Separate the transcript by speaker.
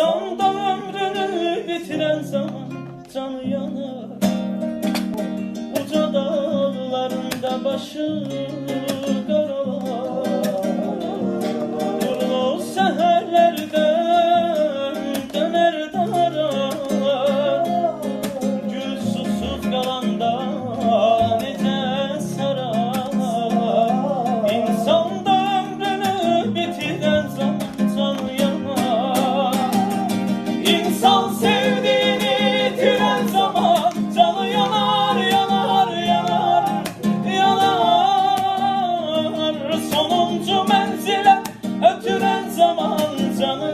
Speaker 1: Sonda ömrünü bitiren zaman canı yanar. Uca dağlarında başı sonuncu menzile Ötüren zaman canı